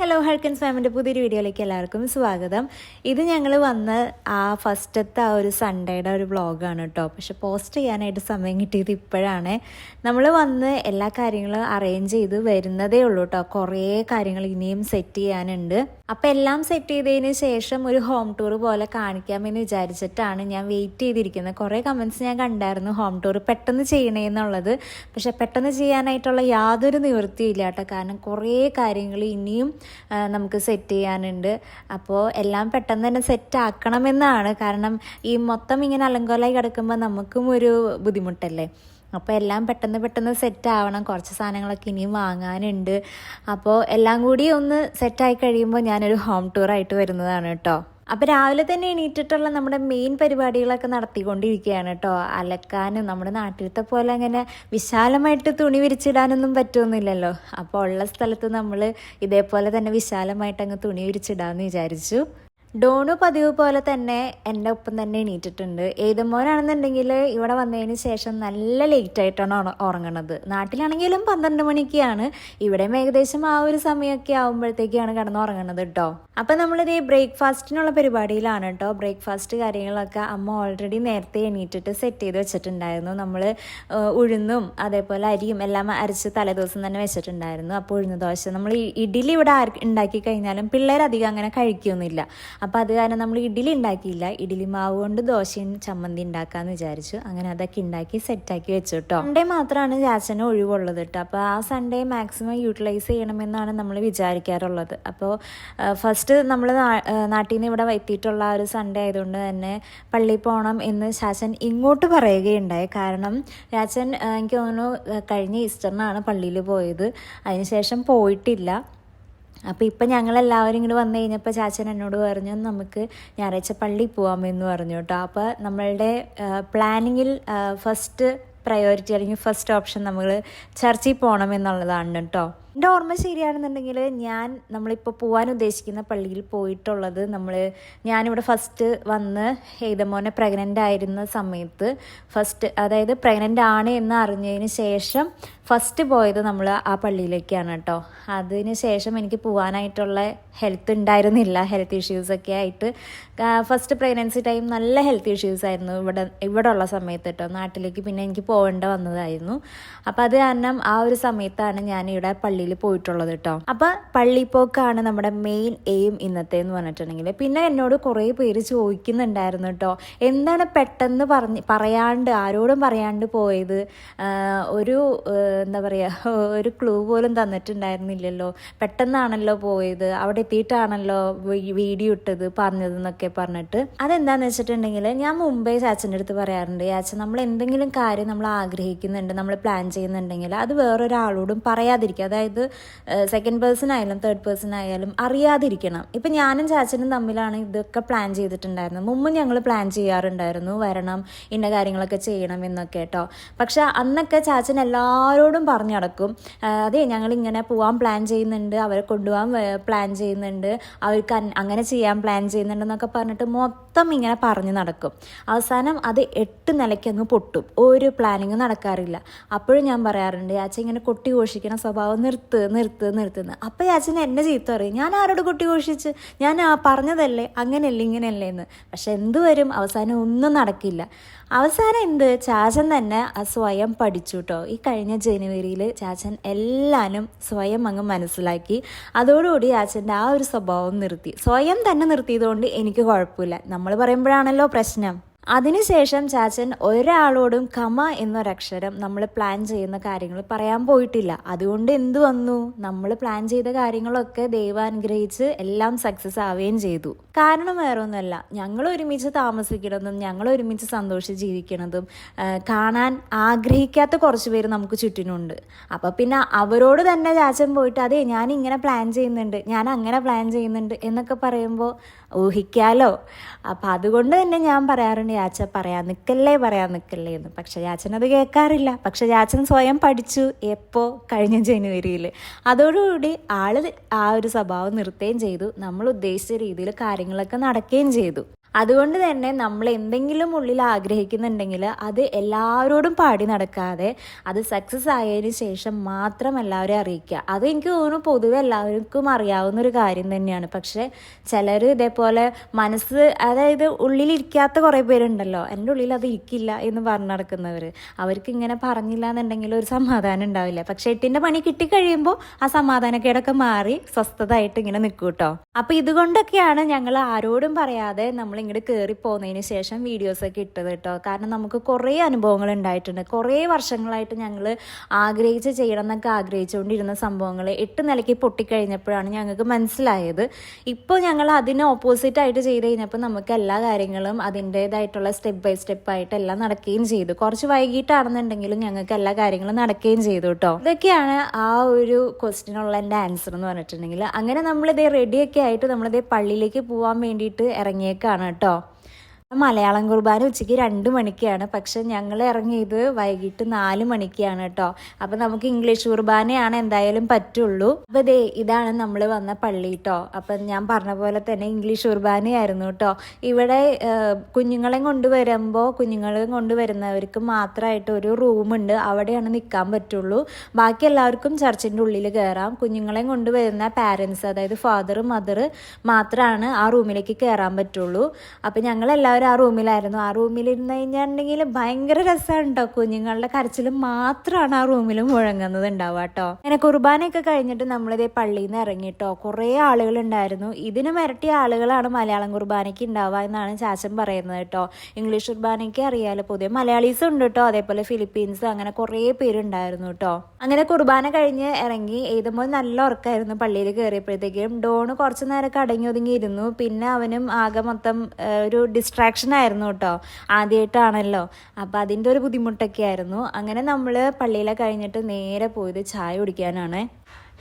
Hello ഹൾക്കൻസ് ഫാമിന്റെ പുതിയൊരു വീഡിയോയിലേക്ക് എല്ലാവർക്കും സ്വാഗതം. ഇത് ഞങ്ങൾ വന്ന ആ ഫസ്റ്റത്തെ ആ ഒരു സൺഡേയുടെ ഒരു വ്ളോഗാണ് കേട്ടോ പക്ഷെ പോസ്റ്റ് ചെയ്യാനായിട്ട് സമയം കിട്ടിയത് ഇപ്പോഴാണ്. നമ്മൾ വന്ന് എല്ലാ കാര്യങ്ങളും അറേഞ്ച് ചെയ്ത് വരുന്നതേ ഉള്ളൂ കേട്ടോ കുറേ കാര്യങ്ങൾ ഇനിയും സെറ്റ് ചെയ്യാനുണ്ട്. അപ്പോൾ എല്ലാം സെറ്റ് ചെയ്തതിന് ശേഷം ഒരു ഹോം ടൂർ പോലെ കാണിക്കാമെന്ന് വിചാരിച്ചിട്ടാണ് ഞാൻ വെയിറ്റ് ചെയ്തിരിക്കുന്നത്. കുറേ കമൻസ് ഞാൻ കണ്ടായിരുന്നു ഹോം ടൂർ പെട്ടെന്ന് ചെയ്യണേ എന്നുള്ളത്. പക്ഷെ പെട്ടെന്ന് ചെയ്യാനായിട്ടുള്ള യാതൊരു നിവൃത്തിയില്ല കേട്ടോ കാരണം കുറേ കാര്യങ്ങൾ ഇനിയും നമുക്ക് സെറ്റ് ചെയ്യാനുണ്ട്. അപ്പോൾ എല്ലാം പെട്ടെന്ന് തന്നെ സെറ്റ് ആക്കണമെന്നാണ്. കാരണം ഈ മൊത്തം ഇങ്ങനെ അലങ്കോലായി കിടക്കുമ്പോൾ നമുക്കും ഒരു ബുദ്ധിമുട്ടല്ലേ? അപ്പോൾ എല്ലാം പെട്ടെന്ന് പെട്ടെന്ന് സെറ്റ് ആവണം. കുറച്ച് സാധനങ്ങളൊക്കെ ഇനിയും വാങ്ങാനുണ്ട്. അപ്പോൾ എല്ലാം കൂടി ഒന്ന് സെറ്റായി കഴിയുമ്പോൾ ഞാനൊരു ഹോം ടൂറായിട്ട് വരുന്നതാണ് കേട്ടോ. അപ്പോൾ രാവിലെ തന്നെ എണീറ്റിട്ടുള്ള നമ്മുടെ മെയിൻ പരിപാടികളൊക്കെ നടത്തിക്കൊണ്ടിരിക്കുകയാണ് കേട്ടോ അലക്കാനും നമ്മുടെ നാട്ടിലത്തെ പോലെ അങ്ങനെ വിശാലമായിട്ട് തുണി വിരിച്ചിടാനൊന്നും പറ്റുമെന്നില്ലല്ലോ അപ്പോൾ ഉള്ള സ്ഥലത്ത് നമ്മൾ ഇതേപോലെ തന്നെ വിശാലമായിട്ട് അങ്ങ് തുണി വിരിച്ചിടാമെന്ന് വിചാരിച്ചു. ഡോണു പതിവ് പോലെ തന്നെ എന്റെ ഒപ്പം തന്നെ എണീറ്റിട്ടുണ്ട്. ഏതുമോനാണെന്നുണ്ടെങ്കിൽ ഇവിടെ വന്നതിന് ശേഷം നല്ല ലേറ്റ് ആയിട്ടാണ് ഉറ- ഉറങ്ങണത്. നാട്ടിലാണെങ്കിലും പന്ത്രണ്ട് മണിക്കാണ്. ഇവിടെയും ഏകദേശം ആ ഒരു സമയമൊക്കെ ആകുമ്പോഴത്തേക്കാണ് കിടന്ന് ഉറങ്ങണത് കേട്ടോ അപ്പം നമ്മളിത് ഈ ബ്രേക്ക്ഫാസ്റ്റിനുള്ള പരിപാടിയിലാണ് കേട്ടോ ബ്രേക്ക്ഫാസ്റ്റ് കാര്യങ്ങളൊക്കെ അമ്മ ഓൾറെഡി നേരത്തെ എണീറ്റിട്ട് സെറ്റ് ചെയ്ത് വെച്ചിട്ടുണ്ടായിരുന്നു. നമ്മൾ ഉഴുന്നും അതേപോലെ അരിയും എല്ലാം അരച്ച് തലേദിവസം തന്നെ വെച്ചിട്ടുണ്ടായിരുന്നു. അപ്പോൾ ഉഴുന്ന് ദോശ നമ്മൾ ഇഡ്ഡലി ഇവിടെ ഉണ്ടാക്കി കഴിഞ്ഞാലും പിള്ളേർ അധികം അങ്ങനെ കഴിക്കൊന്നുമില്ല. അപ്പോൾ അത് കാരണം നമ്മൾ ഇഡ്ഡലി ഉണ്ടാക്കിയില്ല. ഇഡ്ഡലി മാവ് കൊണ്ട് ദോശയും ചമ്മന്തി ഉണ്ടാക്കാമെന്ന് വിചാരിച്ചു. അങ്ങനെ അതൊക്കെ ഉണ്ടാക്കി സെറ്റാക്കി വെച്ചു കേട്ടോ സൺഡേ മാത്രമാണ് ചാച്ചന് ഒഴിവുള്ളത് കേട്ടോ അപ്പോൾ ആ സൺഡേ മാക്സിമം യൂട്ടിലൈസ് ചെയ്യണമെന്നാണ് നമ്മൾ വിചാരിക്കാറുള്ളത്. അപ്പോൾ ഫസ്റ്റ് നമ്മൾ നാട്ടിൽ നിന്ന് ഇവിടെ എത്തിയിട്ടുള്ള ഒരു സൺഡേ ആയതുകൊണ്ട് തന്നെ പള്ളിയിൽ പോകണം എന്ന് ചാച്ചൻ ഇങ്ങോട്ട് പറയുകയുണ്ടായി. കാരണം ചാച്ചൻ എനിക്ക് തോന്നുന്നു കഴിഞ്ഞ ഈസ്റ്ററിനാണ് പള്ളിയിൽ പോയത്. അതിനുശേഷം പോയിട്ടില്ല. അപ്പോൾ ഇപ്പം ഞങ്ങളെല്ലാവരും ഇങ്ങോട്ട് വന്നു കഴിഞ്ഞപ്പോൾ ചാച്ചൻ എന്നോട് പറഞ്ഞു നമുക്ക് ഞായറാഴ്ച പള്ളിയിൽ പോകാമെന്ന് പറഞ്ഞു കേട്ടോ അപ്പോൾ നമ്മളുടെ പ്ലാനിങ്ങിൽ ഫസ്റ്റ് പ്രയോറിറ്റി അല്ലെങ്കിൽ ഫസ്റ്റ് ഓപ്ഷൻ നമ്മൾ ചർച്ചിൽ പോകണം എന്നുള്ളതാണ് കേട്ടോ എന്റെ ഓർമ്മ ശരിയാണെന്നുണ്ടെങ്കിൽ ഞാൻ നമ്മളിപ്പോൾ പോകാൻ ഉദ്ദേശിക്കുന്ന പള്ളിയിൽ പോയിട്ടുള്ളത് നമ്മൾ ഞാനിവിടെ ഫസ്റ്റ് വന്ന് ഹെയ്തമോനെ പ്രഗ്നന്റ് ആയിരുന്ന സമയത്ത് ഫസ്റ്റ് അതായത് പ്രഗ്നന്റ് ആണ് എന്ന് അറിഞ്ഞതിന് ശേഷം ഫസ്റ്റ് പോയത് നമ്മൾ ആ പള്ളിയിലേക്കാണ് കേട്ടോ. അതിന് ശേഷം എനിക്ക് പോകാനായിട്ടുള്ള ഹെൽത്ത് ഉണ്ടായിരുന്നില്ല ഹെൽത്ത് ഇഷ്യൂസൊക്കെ ആയിട്ട്. ഫസ്റ്റ് പ്രഗ്നൻസി ടൈം നല്ല ഹെൽത്ത് ഇഷ്യൂസ് ആയിരുന്നു ഇവിടെ ഇവിടെ ഉള്ള സമയത്ത് കേട്ടോ. നാട്ടിലേക്ക് പിന്നെ എനിക്ക് പോകേണ്ട വന്നതായിരുന്നു. അപ്പോൾ അത് കാരണം ആ ഒരു സമയത്താണ് ഞാൻ ഇവിടെ പള്ളിയിൽ പോയിട്ടുള്ളത് കേട്ടോ അപ്പോൾ പള്ളിപ്പോക്കാണ് നമ്മുടെ മെയിൻ എയിം ഇന്നത്തെ എന്ന് പറഞ്ഞിട്ടുണ്ടെങ്കിൽ. പിന്നെ എന്നോട് കുറേ പേര് ചോദിക്കുന്നുണ്ടായിരുന്നു കേട്ടോ എന്താണ് പെട്ടെന്ന് പറഞ്ഞ് പറയാണ്ട് ആരോടും പറയാണ്ട് പോയത്? ഒരു എന്താ പറയുക ഒരു ക്ലൂ പോലും തന്നിട്ടുണ്ടായിരുന്നില്ലല്ലോ. പെട്ടെന്നാണല്ലോ പോയത് അവിടെ എത്തിയിട്ടാണല്ലോ വീഡിയോ ഇട്ടത് പറഞ്ഞത് എന്നൊക്കെ പറഞ്ഞിട്ട്. അതെന്താന്ന് വെച്ചിട്ടുണ്ടെങ്കിൽ ഞാൻ മുംബൈ ചാച്ചന്റെ അടുത്ത് പറയാറുണ്ട് ചാച്ചൻ നമ്മൾ എന്തെങ്കിലും കാര്യം നമ്മൾ ആഗ്രഹിക്കുന്നുണ്ട് നമ്മൾ പ്ലാൻ ചെയ്യുന്നുണ്ടെങ്കിൽ അത് വേറൊരാളോടും പറയാതിരിക്കുക. അതായത് സെക്കൻഡ് പേഴ്സൺ ആയാലും തേർഡ് പേഴ്സൺ ആയാലും അറിയാതിരിക്കണം. ഇപ്പം ഞാനും ചാച്ചനും തമ്മിലാണ് ഇതൊക്കെ പ്ലാൻ ചെയ്തിട്ടുണ്ടായിരുന്നത്. മുമ്പ് ഞങ്ങൾ പ്ലാൻ ചെയ്യാറുണ്ടായിരുന്നു. വരണം ഇന്ന കാര്യങ്ങളൊക്കെ ചെയ്യണം എന്നൊക്കെ കേട്ടോ പക്ഷെ അന്നൊക്കെ ചാച്ചൻ എല്ലാവരോടും പറഞ്ഞു നടക്കും. അതെ ഞങ്ങൾ ഇങ്ങനെ പോകാൻ പ്ലാൻ ചെയ്യുന്നുണ്ട്. അവരെ കൊണ്ടുപോകാൻ പ്ലാൻ ചെയ്യുന്നുണ്ട്. അവർക്ക് അങ്ങനെ ചെയ്യാൻ പ്ലാൻ ചെയ്യുന്നുണ്ടെന്നൊക്കെ പറഞ്ഞിട്ട് മൊത്തം ഇങ്ങനെ പറഞ്ഞു നടക്കും. അവസാനം അത് എട്ട് നിലയ്ക്ക് അങ്ങ് പൊട്ടും. ഒരു പ്ലാനിങ് നടക്കാറില്ല. അപ്പോഴും ഞാൻ പറയാറുണ്ട് യാച്ച ഇങ്ങനെ കൊട്ടി ഘോഷിക്കണ സ്വഭാവം നിർത്ത് നിർത്ത് നിർത്തുന്നു അപ്പോൾ യാച്ചന് എന്നെ ചീത്ത പറയും ഞാൻ ആരോട് കൊട്ടി ഘോഷിച്ച്? ഞാൻ പറഞ്ഞതല്ലേ? അങ്ങനെയല്ലേ ഇങ്ങനെയല്ലേ എന്ന് പക്ഷെ എന്ത് വരും? അവസാനം ഒന്നും നടക്കില്ല. അവസാനം എന്ത്? ചാച്ചൻ തന്നെ സ്വയം പഠിച്ചു കേട്ടോ ഈ കഴിഞ്ഞ ജനുവരിയിൽ ചാച്ചൻ എല്ലാനും സ്വയം അങ്ങ് മനസ്സിലാക്കി. അതോടുകൂടി ചാച്ചന്റെ ആ ഒരു സ്വഭാവം നിർത്തി. സ്വയം തന്നെ നിർത്തിയതുകൊണ്ട് എനിക്ക് കുഴപ്പമില്ല. നമ്മൾ പറയുമ്പോഴാണല്ലോ പ്രശ്നം. അതിനുശേഷം ചാച്ചൻ ഒരാളോടും കമ എന്നൊരക്ഷരം നമ്മൾ പ്ലാൻ ചെയ്യുന്ന കാര്യങ്ങൾ പറയാൻ പോയിട്ടില്ല. അതുകൊണ്ട് എന്ത് വന്നു? നമ്മൾ പ്ലാൻ ചെയ്ത കാര്യങ്ങളൊക്കെ ദൈവാനുഗ്രഹിച്ച് എല്ലാം സക്സസ് ആവുകയും ചെയ്തു. കാരണം വേറെ ഒന്നുമല്ല ഞങ്ങൾ ഒരുമിച്ച് താമസിക്കണതും ഞങ്ങൾ ഒരുമിച്ച് സന്തോഷിച്ച് ജീവിക്കണതും കാണാൻ ആഗ്രഹിക്കാത്ത കുറച്ച് പേര് നമുക്ക് ചുറ്റിനുണ്ട്. അപ്പോൾ പിന്നെ അവരോട് തന്നെ ചാച്ചൻ പോയിട്ട് അതെ ഞാൻ ഇങ്ങനെ പ്ലാൻ ചെയ്യുന്നുണ്ട് ഞാൻ അങ്ങനെ പ്ലാൻ ചെയ്യുന്നുണ്ട് എന്നൊക്കെ പറയുമ്പോൾ ഊഹിക്കാലോ? അപ്പം അതുകൊണ്ട് തന്നെ ഞാൻ പറയാറുണ്ട് യാച്ച പറയാൻ നിൽക്കല്ലേ പറയാൻ നിൽക്കല്ലേ എന്ന്. പക്ഷെ യാച്ചനത് കേൾക്കാറില്ല. പക്ഷെ യാച്ചൻ സ്വയം പഠിച്ചു എപ്പോൾ കഴിഞ്ഞ ജനുവരിയിൽ. അതോടുകൂടി ആൾ ആ ഒരു സ്വഭാവം നിർത്തുകയും ചെയ്തു. നമ്മൾ ഉദ്ദേശിച്ച രീതിയിൽ കാര്യങ്ങളൊക്കെ നടക്കുകയും ചെയ്തു. അതുകൊണ്ട് തന്നെ നമ്മൾ എന്തെങ്കിലും ഉള്ളിൽ ആഗ്രഹിക്കുന്നുണ്ടെങ്കിൽ അത് എല്ലാവരോടും പാടി നടക്കാതെ അത് സക്സസ് ആയതിന് ശേഷം മാത്രം എല്ലാവരും അറിയിക്കുക. അത് എനിക്ക് തോന്നുന്നു പൊതുവെ എല്ലാവർക്കും അറിയാവുന്ന ഒരു കാര്യം തന്നെയാണ്. പക്ഷെ ചിലർ ഇതേപോലെ മനസ്സ് അതായത് ഉള്ളിലിരിക്കാത്ത കുറേ പേരുണ്ടല്ലോ. എന്റെ ഉള്ളിൽ അത് ഇരിക്കില്ല എന്ന് പറഞ്ഞു നടക്കുന്നവർ അവർക്ക് ഇങ്ങനെ പറഞ്ഞില്ല എന്നുണ്ടെങ്കിൽ ഒരു സമാധാനം ഉണ്ടാവില്ല. പക്ഷേ എട്ടിന്റെ പണി കിട്ടിക്കഴിയുമ്പോൾ ആ സമാധാനക്കേടൊക്കെ മാറി സ്വസ്ഥതായിട്ട് ഇങ്ങനെ നിൽക്കും കേട്ടോ അപ്പോൾ ഇതുകൊണ്ടൊക്കെയാണ് ഞങ്ങൾ ആരോടും പറയാതെ നമ്മൾ ഇങ്ങോട്ട് കയറി പോകുന്നതിന് ശേഷം വീഡിയോസൊക്കെ ഇട്ടത് കേട്ടോ കാരണം നമുക്ക് കുറേ അനുഭവങ്ങൾ ഉണ്ടായിട്ടുണ്ട് കുറേ വർഷങ്ങളായിട്ട് ഞങ്ങൾ ആഗ്രഹിച്ച് ചെയ്യണം എന്നൊക്കെ ആഗ്രഹിച്ചുകൊണ്ടിരുന്ന സംഭവങ്ങൾ എട്ട് നിലയ്ക്ക് പൊട്ടിക്കഴിഞ്ഞപ്പോഴാണ് ഞങ്ങൾക്ക് മനസ്സിലായത്. ഇപ്പോൾ ഞങ്ങൾ അതിന് ഓപ്പോസിറ്റായിട്ട് ചെയ്ത് കഴിഞ്ഞപ്പോൾ നമുക്ക് എല്ലാ കാര്യങ്ങളും അതിന്റേതായിട്ടുള്ള സ്റ്റെപ്പ് ബൈ സ്റ്റെപ്പ് ആയിട്ട് എല്ലാം നടക്കുകയും ചെയ്തു. കുറച്ച് വൈകിട്ടാണെന്നുണ്ടെങ്കിലും ഞങ്ങൾക്ക് എല്ലാ കാര്യങ്ങളും നടക്കുകയും ചെയ്തു കേട്ടോ ഇതൊക്കെയാണ് ആ ഒരു ക്വസ്റ്റിനുള്ള എന്റെ ആൻസർ എന്ന് പറഞ്ഞിട്ടുണ്ടെങ്കിൽ. അങ്ങനെ നമ്മളിതേ റെഡിയൊക്കെ ആയിട്ട് നമ്മളിതേ പള്ളിയിലേക്ക് പോകാൻ വേണ്ടിയിട്ട് ഇറങ്ങിയേക്കാണ് കേട്ടോ. മലയാളം കുർബാന ഉച്ചയ്ക്ക് രണ്ട് മണിക്കാണ്. പക്ഷെ ഞങ്ങൾ ഇറങ്ങിയത് വൈകിട്ട് നാല് മണിക്കാണ് കേട്ടോ. അപ്പം നമുക്ക് ഇംഗ്ലീഷ് കുർബാനയാണ് എന്തായാലും പറ്റുള്ളൂ. അപ്പോൾ ദേ ഇതാണ് നമ്മൾ വന്ന പള്ളി കേട്ടോ. അപ്പം ഞാൻ പറഞ്ഞ പോലെ തന്നെ ഇംഗ്ലീഷ് കുർബാനയായിരുന്നു കേട്ടോ. ഇവിടെ കുഞ്ഞുങ്ങളെ കൊണ്ടുവരുമ്പോൾ കുഞ്ഞുങ്ങളെ കൊണ്ടുവരുന്നവർക്ക് മാത്രമായിട്ട് ഒരു റൂമുണ്ട്. അവിടെയാണ് നിൽക്കാൻ പറ്റുള്ളൂ. ബാക്കി എല്ലാവർക്കും ചർച്ചിന്റെ ഉള്ളിൽ കയറാം കുഞ്ഞുങ്ങളെ കൊണ്ടുവരുന്ന പാരൻസ് അതായത് ഫാദർ മദർ മാത്രമാണ് ആ റൂമിലേക്ക് കയറാൻ പറ്റുള്ളൂ. അപ്പം ഞങ്ങൾ എല്ലാവരും ആ റൂമിലായിരുന്നു. ആ റൂമിലിരുന്ന് കഴിഞ്ഞിട്ടുണ്ടെങ്കിൽ ഭയങ്കര രസമാണ് കേട്ടോ കുഞ്ഞുങ്ങളുടെ കരച്ചിൽ മാത്രമാണ് ആ റൂമിൽ മുഴങ്ങുന്നത് ഉണ്ടാവുക കേട്ടോ. അങ്ങനെ കുർബാനയൊക്കെ കഴിഞ്ഞിട്ട് നമ്മളിതേ പള്ളിയിൽ നിന്ന് ഇറങ്ങിട്ടോ കുറേ ആളുകൾ ഉണ്ടായിരുന്നു ഇതിന് മിരട്ടിയ ആളുകളാണ് മലയാളം കുർബാനയ്ക്ക് ഉണ്ടാവുക എന്നാണ് ചാച്ചൻ പറയുന്നത് കേട്ടോ. ഇംഗ്ലീഷ് കുർബാനയ്ക്ക് അറിയാലോ പുതിയ മലയാളീസ് ഉണ്ട് കേട്ടോ. അതേപോലെ ഫിലിപ്പീൻസ് അങ്ങനെ കുറേ പേരുണ്ടായിരുന്നു കേട്ടോ. അങ്ങനെ കുർബാന കഴിഞ്ഞ് ഇറങ്ങി എഴുതുമ്പോൾ നല്ല ഉറക്കമായിരുന്നു പള്ളിയിൽ കയറിയപ്പോഴത്തേക്കും. ഡോണ് കുറച്ച് നേരമൊക്കെ അടങ്ങി ഒതുങ്ങി ഇരുന്നു. പിന്നെ അവനും ആകെ മൊത്തം ഒരു ഒരു ഡിസ്ട്രാക്ഷൻ ആയിരുന്നു കേട്ടോ. ആദ്യമായിട്ടാണല്ലോ അപ്പോൾ അതിന്റെ ഒരു ബുദ്ധിമുട്ടൊക്കെ ആയിരുന്നു. അങ്ങനെ നമ്മൾ പള്ളിയിലെ കഴിഞ്ഞിട്ട് നേരെ പോയത് ചായ കുടിക്കാനാണ്.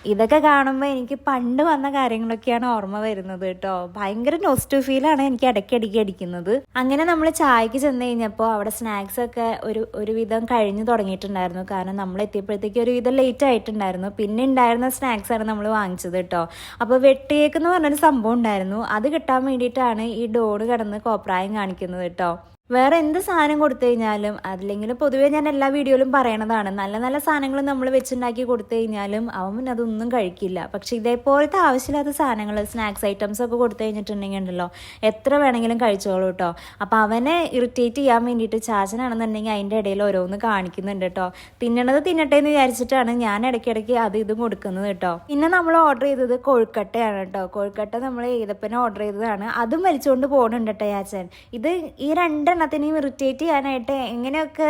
ഇതൊക്കെ കാണുമ്പോൾ എനിക്ക് പണ്ട് വന്ന കാര്യങ്ങളൊക്കെയാണ് ഓർമ്മ വരുന്നത് കേട്ടോ. ഭയങ്കര നോസ്റ്റു ഫീലാണ് എനിക്ക് ഇടയ്ക്കിടയ്ക്ക് അടിക്കുന്നത്. അങ്ങനെ നമ്മൾ ചായക്ക് ചെന്ന് കഴിഞ്ഞപ്പോൾ അവിടെ സ്നാക്സ് ഒക്കെ ഒരു ഒരുവിധം കഴിഞ്ഞു തുടങ്ങിയിട്ടുണ്ടായിരുന്നു. കാരണം നമ്മൾ എത്തിയപ്പോഴത്തേക്ക് ഒരുവിധം ലേറ്റ് ആയിട്ടുണ്ടായിരുന്നു. പിന്നെ ഉണ്ടായിരുന്ന സ്നാക്സ് ആണ് നമ്മൾ വാങ്ങിച്ചത് കേട്ടോ. അപ്പോൾ വെട്ടിയേക്ക് എന്ന് പറഞ്ഞൊരു സംഭവം ഉണ്ടായിരുന്നു. അത് കിട്ടാൻ വേണ്ടിയിട്ടാണ് ഈ ഡോണ് കിടന്ന് കോപ്രായം കാണിക്കുന്നത് കേട്ടോ. വേറെ എന്ത് സാധനം കൊടുത്തു കഴിഞ്ഞാലും അതില്ലെങ്കിലും പൊതുവേ ഞാൻ എല്ലാ വീഡിയോയിലും പറയണതാണ്. നല്ല നല്ല സാധനങ്ങൾ നമ്മൾ വെച്ചുണ്ടാക്കി കൊടുത്തു കഴിഞ്ഞാലും അവൻ അതൊന്നും കഴിക്കില്ല. പക്ഷെ ഇതേപോലത്തെ ആവശ്യമില്ലാത്ത സാധനങ്ങൾ സ്നാക്സ് ഐറ്റംസ് ഒക്കെ കൊടുത്തു കഴിഞ്ഞിട്ടുണ്ടെങ്കിൽ ഉണ്ടല്ലോ എത്ര വേണമെങ്കിലും കഴിച്ചോളൂ കേട്ടോ അപ്പോൾ അവനെ ഇറിറ്റേറ്റ് ചെയ്യാൻ വേണ്ടിയിട്ട് ചാച്ചനാണെന്നുണ്ടെങ്കിൽ അതിന്റെ ഇടയിൽ ഓരോന്ന് കാണിക്കുന്നുണ്ട് കേട്ടോ തിന്നണത് തിന്നട്ടെ എന്ന് വിചാരിച്ചിട്ടാണ് ഞാൻ ഇടയ്ക്കിടയ്ക്ക് അത് ഇതും കൊടുക്കുന്നത് കേട്ടോ പിന്നെ നമ്മൾ ഓർഡർ ചെയ്തത് കൊഴുക്കട്ടയാണ് കേട്ടോ കൊഴുക്കട്ട നമ്മൾ ഏതപ്പനെ ഓർഡർ ചെയ്തതാണ്. അതും വലിച്ചുകൊണ്ട് പോകുന്നുണ്ട് കേട്ടോ ചാച്ചൻ ഇത് ഈ രണ്ടെണ്ണത്തിനെയും ഇറിറ്റേറ്റ് ചെയ്യാനായിട്ട് എങ്ങനെയൊക്കെ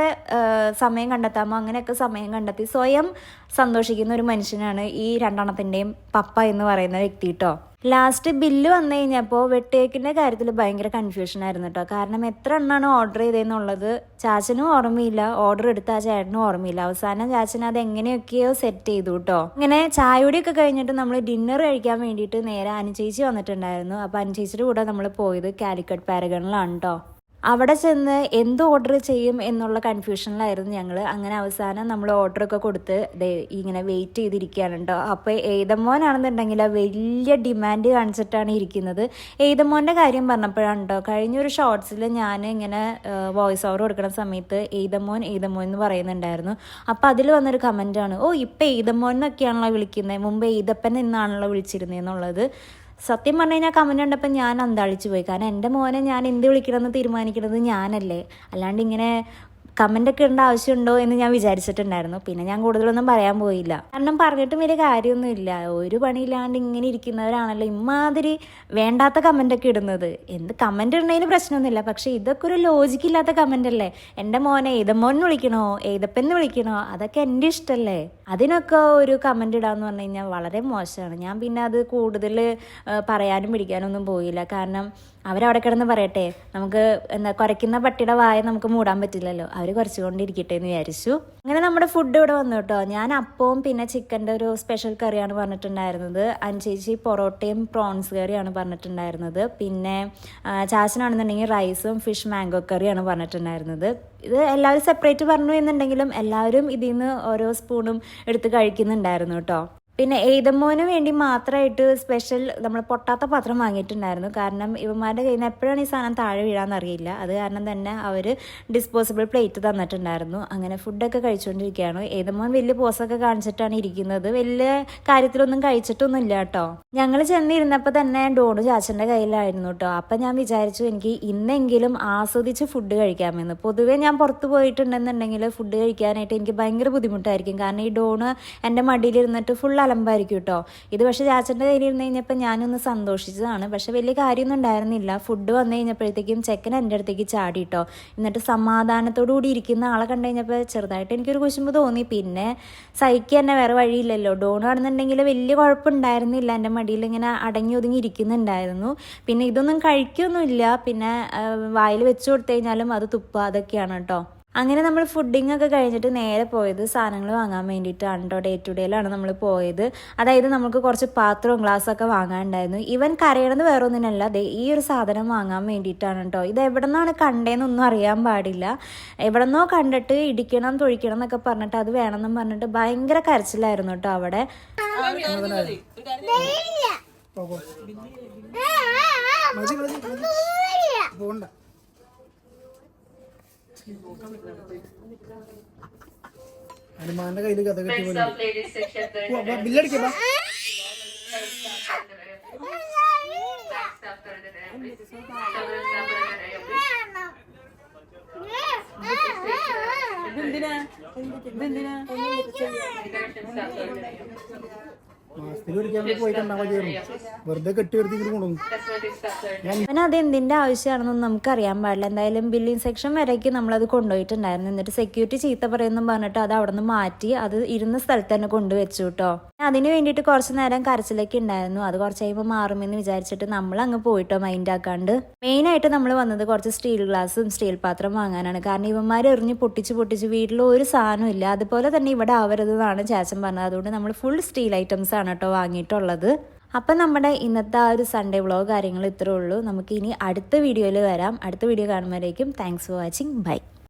സമയം കണ്ടെത്താമോ അങ്ങനെയൊക്കെ സമയം കണ്ടെത്തി സ്വയം സന്തോഷിക്കുന്ന ഒരു മനുഷ്യനാണ് ഈ രണ്ടെണ്ണത്തിന്റെയും പപ്പ എന്ന് പറയുന്ന വ്യക്തി കേട്ടോ ലാസ്റ്റ് ബില്ല് വന്നു കഴിഞ്ഞപ്പോൾ വെട്ടേക്കിന്റെ കാര്യത്തിൽ ഭയങ്കര കൺഫ്യൂഷൻ ആയിരുന്നു കേട്ടോ കാരണം എത്ര എണ്ണമാണ് ഓർഡർ ചെയ്തതെന്നുള്ളത് ചാച്ചനും ഓർമ്മയില്ല. ഓർഡർ എടുത്ത ആ ചേട്ടനും ഓർമ്മയില്ല. അവസാനം ചാച്ചൻ അത് എങ്ങനെയൊക്കെയോ സെറ്റ് ചെയ്തു കേട്ടോ ഇങ്ങനെ ചായയുടെയൊക്കെ കഴിഞ്ഞിട്ട് നമ്മൾ ഡിന്നർ കഴിക്കാൻ വേണ്ടിയിട്ട് നേരെ അനുചേച്ചി വന്നിട്ടുണ്ടായിരുന്നു. അപ്പോൾ അനുചേച്ചിയുടെ കൂടെ നമ്മൾ പോയത് കാലിക്കറ്റ് പാരഗണിലാണ് കേട്ടോ അവിടെ ചെന്ന് എന്ത് ഓർഡർ ചെയ്യും എന്നുള്ള കൺഫ്യൂഷനിലായിരുന്നു ഞങ്ങൾ അങ്ങനെ അവസാനം നമ്മൾ ഓർഡറൊക്കെ കൊടുത്ത് ഇങ്ങനെ വെയിറ്റ് ചെയ്തിരിക്കുകയാണ് കേട്ടോ അപ്പോൾ ഏതമോനാണെന്നുണ്ടെങ്കിൽ വലിയ ഡിമാൻഡ് കാണിച്ചിട്ടാണ് ഇരിക്കുന്നത്. ഏതമോന്റെ കാര്യം പറഞ്ഞപ്പോഴാണ് കേട്ടോ കഴിഞ്ഞൊരു ഷോർട്സിൽ ഞാൻ ഇങ്ങനെ വോയിസ് ഓവർ കൊടുക്കുന്ന സമയത്ത് ഏതമോൻ ഏതമോൻ എന്ന് പറയുന്നുണ്ടായിരുന്നു. അപ്പോൾ അതിൽ വന്നൊരു കമന്റാണ് ഓ ഇപ്പം ഏതമോൻ എന്നൊക്കെയാണല്ലോ വിളിക്കുന്നത് മുമ്പ് ഏതപ്പൻ എന്നാണല്ലോ വിളിച്ചിരുന്നത് എന്നുള്ളത്. സത്യം പറഞ്ഞു കഴിഞ്ഞാൽ കമന്റ് കണ്ടപ്പോൾ ഞാൻ അന്താളിച്ചു പോയി. കാരണം എന്റെ മോനെ ഞാൻ എന്ത് വിളിക്കണമെന്ന് തീരുമാനിക്കുന്നത് ഞാനല്ലേ. അല്ലാണ്ട് ഇങ്ങനെ കമന്റ് ഒക്കെ ഇടേണ്ട ആവശ്യമുണ്ടോ എന്ന് ഞാൻ വിചാരിച്ചിട്ടുണ്ടായിരുന്നു. പിന്നെ ഞാൻ കൂടുതലൊന്നും പറയാൻ പോയില്ല. കാരണം പറഞ്ഞിട്ടും വലിയ കാര്യമൊന്നുമില്ല. ഒരു പണിയില്ലാണ്ട് ഇങ്ങനെ ഇരിക്കുന്നവരാണല്ലോ ഇമാതിരി വേണ്ടാത്ത കമന്റ് ഒക്കെ ഇടുന്നത്. എന്ത് കമന്റ് ഇടുന്നതിന് പ്രശ്നമൊന്നുമില്ല. പക്ഷേ ഇതൊക്കെ ഒരു ലോജിക്ക് ഇല്ലാത്ത കമന്റ് അല്ലേ എന്റെ മോനെ ഏതമ്മോൻ എന്ന് വിളിക്കണോ? ഏതപ്പെന്ന് വിളിക്കണോ? അതൊക്കെ എന്റെ ഇഷ്ടമല്ലേ അതിനൊക്കെ ഒരു കമന്റ് ഇടാന്ന് പറഞ്ഞു കഴിഞ്ഞാൽ വളരെ മോശമാണ്. ഞാൻ പിന്നെ അത് കൂടുതൽ പറയാനും പിടിക്കാനൊന്നും പോയില്ല. കാരണം അവരവിടെ കിടന്ന് പറയട്ടെ നമുക്ക് എന്താ കുറയ്ക്കുന്ന പട്ടിയുടെ വായ നമുക്ക് മൂടാൻ പറ്റില്ലല്ലോ. അവർ കുറച്ചുകൊണ്ടിരിക്കട്ടെ എന്ന് വിചാരിച്ചു. അങ്ങനെ നമ്മുടെ ഫുഡ് ഇവിടെ വന്നു കേട്ടോ. ഞാൻ അപ്പവും പിന്നെ ചിക്കന്റെ ഒരു സ്പെഷ്യൽ കറിയാണ് പറഞ്ഞിട്ടുണ്ടായിരുന്നത്. അഞ്ചേച്ചി പൊറോട്ടയും പ്രോൺസ് കറിയാണ് പറഞ്ഞിട്ടുണ്ടായിരുന്നത്. പിന്നെ ചാച്ചനാണെന്നുണ്ടെങ്കിൽ റൈസും ഫിഷ് മാംഗോ കറിയാണ് പറഞ്ഞിട്ടുണ്ടായിരുന്നത്. ഇത് എല്ലാവരും സെപ്പറേറ്റ് പറഞ്ഞു എന്നുണ്ടെങ്കിലും എല്ലാവരും ഇതിൽ നിന്ന് ഓരോ സ്പൂണും എടുത്ത് കഴിക്കുന്നുണ്ടായിരുന്നു കേട്ടോ. പിന്നെ എയ്തമ്മോന് വേണ്ടി മാത്രമായിട്ട് സ്പെഷ്യൽ നമ്മൾ പൊട്ടാത്ത പാത്രം വാങ്ങിയിട്ടുണ്ടായിരുന്നു. കാരണം ഇവന്മാരുടെ കയ്യിൽ നിന്ന് എപ്പോഴാണ് ഈ സാധനം താഴെ വീഴാന്നറിയില്ല. അത് കാരണം തന്നെ അവർ ഡിസ്പോസിബിൾ പ്ലേറ്റ് തന്നിട്ടുണ്ടായിരുന്നു. അങ്ങനെ ഫുഡൊക്കെ കഴിച്ചുകൊണ്ടിരിക്കുകയാണ് ഏതമ്മോൻ വലിയ പോസൊക്കെ കാണിച്ചിട്ടാണ് ഇരിക്കുന്നത്. വലിയ കാര്യത്തിലൊന്നും കഴിച്ചിട്ടൊന്നും ഇല്ല കേട്ടോ. ഞങ്ങൾ ചെന്നിരുന്നപ്പോൾ തന്നെ ഡോണു ചാച്ചന്റെ കയ്യിലായിരുന്നു കേട്ടോ. അപ്പം ഞാൻ വിചാരിച്ചു എനിക്ക് ഇന്നെങ്കിലും ആസ്വദിച്ച് ഫുഡ് കഴിക്കാമെന്ന്. പൊതുവേ ഞാൻ പുറത്ത് പോയിട്ടുണ്ടെന്നുണ്ടെങ്കിൽ ഫുഡ് കഴിക്കാനായിട്ട് എനിക്ക് ഭയങ്കര ബുദ്ധിമുട്ടായിരിക്കും. കാരണം ഈ ഡോണ് എന്റെ മടിയിലിരുന്നിട്ട് ഫുൾ അലമ്പായിരിക്കും കേട്ടോ. ഇത് പക്ഷേ ചാച്ചന്റെ കയ്യിൽ ഇരുന്ന് കഴിഞ്ഞപ്പോൾ ഞാനൊന്ന് സന്തോഷിച്ചതാണ്. പക്ഷേ വലിയ കാര്യമൊന്നും ഉണ്ടായിരുന്നില്ല. ഫുഡ് വന്നു കഴിഞ്ഞപ്പോഴത്തേക്കും ചെക്കൻ എന്റെ അടുത്തേക്ക് ചാടി കേട്ടോ. എന്നിട്ട് സമാധാനത്തോടു കൂടി ഇരിക്കുന്ന ആളെ കണ്ടു കഴിഞ്ഞപ്പോൾ ചെറുതായിട്ട് എനിക്കൊരു കുശുമ്പ് തോന്നി. പിന്നെ സഹിക്കുക തന്നെ വേറെ വഴിയില്ലല്ലോ. ഡോൺ ആണെന്നുണ്ടെങ്കിൽ വലിയ കുഴപ്പമുണ്ടായിരുന്നില്ല. എന്റെ മടിയിൽ ഇങ്ങനെ അടങ്ങി ഒതുങ്ങി ഇരിക്കുന്നുണ്ടായിരുന്നു. പിന്നെ ഇതൊന്നും കഴിക്കൊന്നുമില്ല. പിന്നെ വായിൽ വെച്ച് കൊടുത്തു കഴിഞ്ഞാലും അത് തുപ്പ അതൊക്കെയാണ് കേട്ടോ. അങ്ങനെ നമ്മൾ ഫുഡിംഗ് ഒക്കെ കഴിഞ്ഞിട്ട് നേരെ പോയത് സാധനങ്ങൾ വാങ്ങാൻ വേണ്ടിയിട്ടാണ് കേട്ടോ ഡേ ടു ഡേയിലാണ് നമ്മൾ പോയത്. അതായത് നമുക്ക് കുറച്ച് പാത്രവും ഗ്ലാസ്സൊക്കെ വാങ്ങാനുണ്ടായിരുന്നു. ഇവൻ കരയണത് വേറെ ഒന്നിനല്ല ദേ ഈ ഒരു സാധനം വാങ്ങാൻ വേണ്ടിയിട്ടാണ് കേട്ടോ ഇത് എവിടെ നിന്നാണ് കണ്ടേന്നൊന്നും അറിയാൻ പാടില്ല. എവിടെന്നോ കണ്ടിട്ട് ഇടിക്കണം തൊഴിക്കണം എന്നൊക്കെ പറഞ്ഞിട്ട് അത് വേണമെന്നും പറഞ്ഞിട്ട് ഭയങ്കര കരച്ചിലായിരുന്നു കേട്ടോ അവിടെ. പോണ്ട ഹനുമാന്റെ കയ്യിൽ കഥ കെട്ടി പോലെ ബില്ലടിക്കാ ഇതെന്തിനാ? ഒരിക്കൽ അവൻ അത് എന്തിന്റെ ആവശ്യമാണെന്നൊന്നും നമുക്ക് അറിയാൻ പാടില്ല. എന്തായാലും ബില്ലിംഗ് സെക്ഷൻ വരേക്ക് അത് കൊണ്ടുപോയിട്ടുണ്ടായിരുന്നു. എന്നിട്ട് സെക്യൂരിറ്റി ചീത്ത പറയുന്നു പറഞ്ഞിട്ട് അത് അവിടെ നിന്ന് മാറ്റി അത് ഇരുന്ന സ്ഥലത്ത് തന്നെ കൊണ്ടുവച്ചു കേട്ടോ. അതിന് വേണ്ടിയിട്ട് കുറച്ച് നേരം കരച്ചിലൊക്കെ ഉണ്ടായിരുന്നു. അത് കുറച്ച് കഴിയുമ്പോൾ മാറുമെന്ന് വിചാരിച്ചിട്ട് നമ്മൾ അങ്ങ് പോയിട്ടോ മൈൻഡ് ആക്കാണ്ട്. മെയിൻ ആയിട്ട് നമ്മൾ വന്നത് കുറച്ച് സ്റ്റീൽ ഗ്ലാസും സ്റ്റീൽ പാത്രം വാങ്ങാനാണ്. കാരണം ഇവന്മാർ എറിഞ്ഞ് പൊട്ടിച്ച് പൊട്ടിച്ച് വീട്ടിൽ ഒരു സാധനവും ഇല്ല. അതുപോലെ തന്നെ ഇവിടെ ആവരുതെന്നാണ് ചേച്ചൻ പറഞ്ഞത്. അതുകൊണ്ട് നമ്മൾ ഫുൾ സ്റ്റീൽ ഐറ്റംസ് ആണ് കേട്ടോ വാങ്ങിയിട്ടുള്ളത്. അപ്പം നമ്മുടെ ഇന്നത്തെ ആ ഒരു സൺഡേ വ്ളോഗ് കാര്യങ്ങൾ ഇത്രേ ഉള്ളൂ. നമുക്ക് ഇനി അടുത്ത വീഡിയോയിൽ വരാം. അടുത്ത വീഡിയോ കാണുമ്പോഴേക്കും താങ്ക്സ് ഫോർ വാച്ചിങ് ബൈ